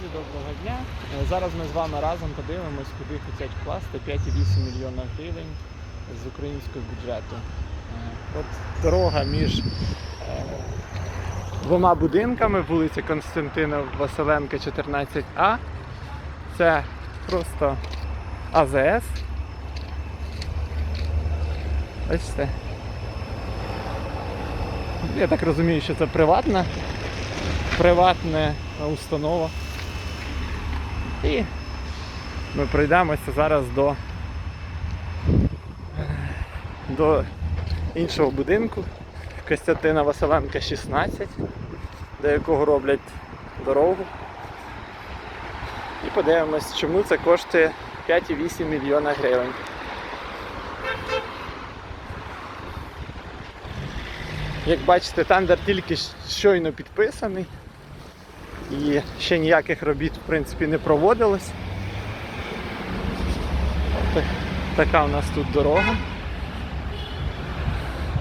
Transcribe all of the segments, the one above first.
Друзі, доброго дня. Е, Зараз ми з вами разом подивимось, куди хочуть вкласти 5,8 мільйона гривень з українського бюджету. Е, От дорога між е, двома будинками, вулиця Константина Василенка, 14А. Це просто АЗС. Бачите? Я так розумію, що це приватна, приватна установа. І ми пройдемося зараз до, до іншого будинку Костянтина Василенка 16, до якого роблять дорогу. І подивимось, чому це коштує 5,8 мільйона гривень. Як бачите, тендер тільки щойно підписаний і ще ніяких робіт в принципі не проводилось. Така у нас тут дорога.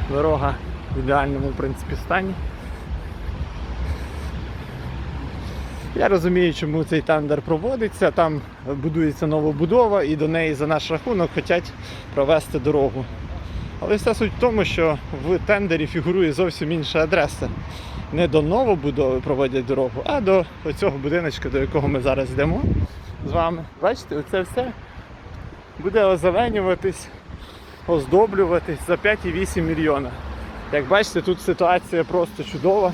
Дорога в ідеальному в принципі стані. Я розумію, чому цей тендер проводиться. Там будується новобудова і до неї за наш рахунок хочуть провести дорогу. Але вся суть в тому, що в тендері фігурує зовсім інша адреса. Не до новобудови проводять дорогу, а до цього будиночка, до якого ми зараз йдемо з вами. Бачите, оце все буде озеленюватись, оздоблюватись за 5,8 мільйона. Як бачите, тут ситуація просто чудова.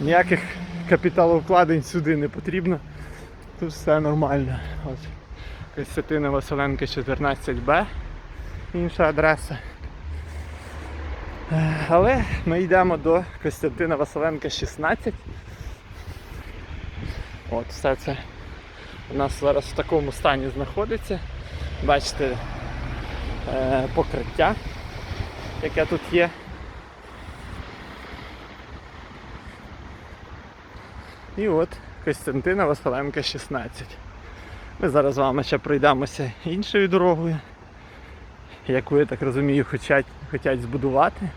Ніяких капіталовкладень сюди не потрібно. Тут все нормально. От. Костянтина Василенка 14Б, інша адреса. Е, Але ми йдемо до Костянтина Василенка 16. От, все це у нас зараз в такому стані знаходиться. Бачите е, покриття, яке тут є. І от Костянтина Василенка 16. Ми зараз з вами ще пройдемося іншою дорогою, яку, я так розумію, хочуть, хочуть збудувати.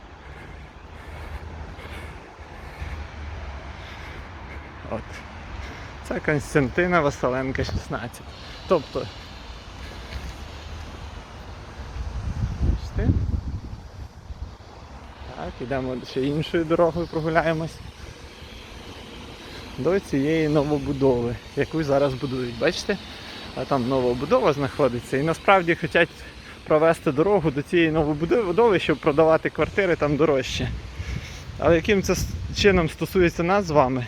От. Це Константина Василенка 16. Тобто. Так, ідемо ще іншою дорогою прогуляємось. До цієї новобудови, яку зараз будують. Бачите? А там новобудова знаходиться. І насправді хочуть провести дорогу до цієї новобудови, щоб продавати квартири там дорожче. Але яким це чином стосується нас з вами,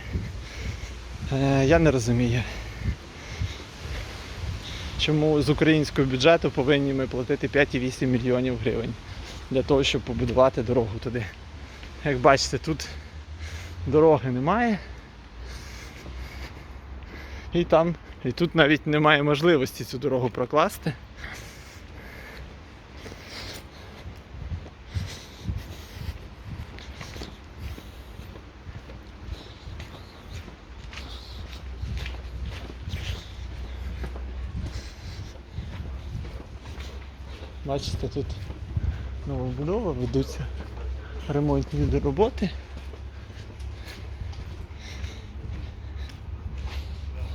я не розумію. Чому з українського бюджету повинні ми платити 5,8 мільйонів гривень для того, щоб побудувати дорогу туди. Як бачите, тут дороги немає. І там, і тут навіть немає можливості цю дорогу прокласти. Бачите, тут новобудова, ведуться ремонтні роботи.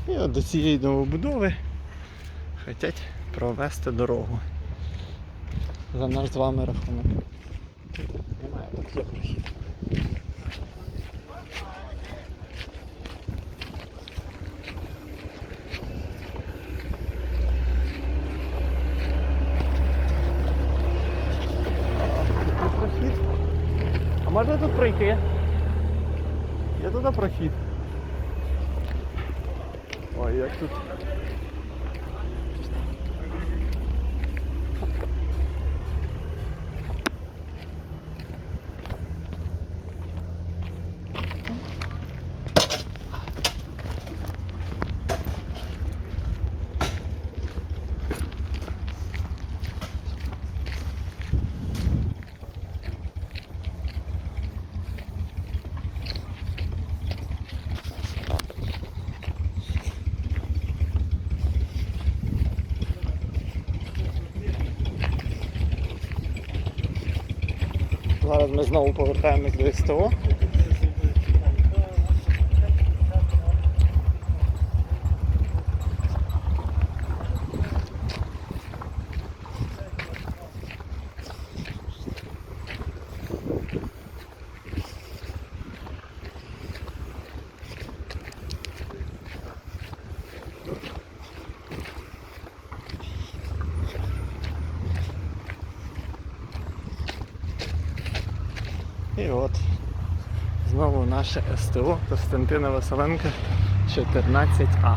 І от до цієї новобудови хочуть провести дорогу. За наш з вами рахунок. Немає, тут є прохід. Тут прохід. А можна тут пройти? Є туди прохід. Ой, як тут. Зараз ми знову повертаємось до СТО. І от знову наше СТО Костянтина Василенка 14А.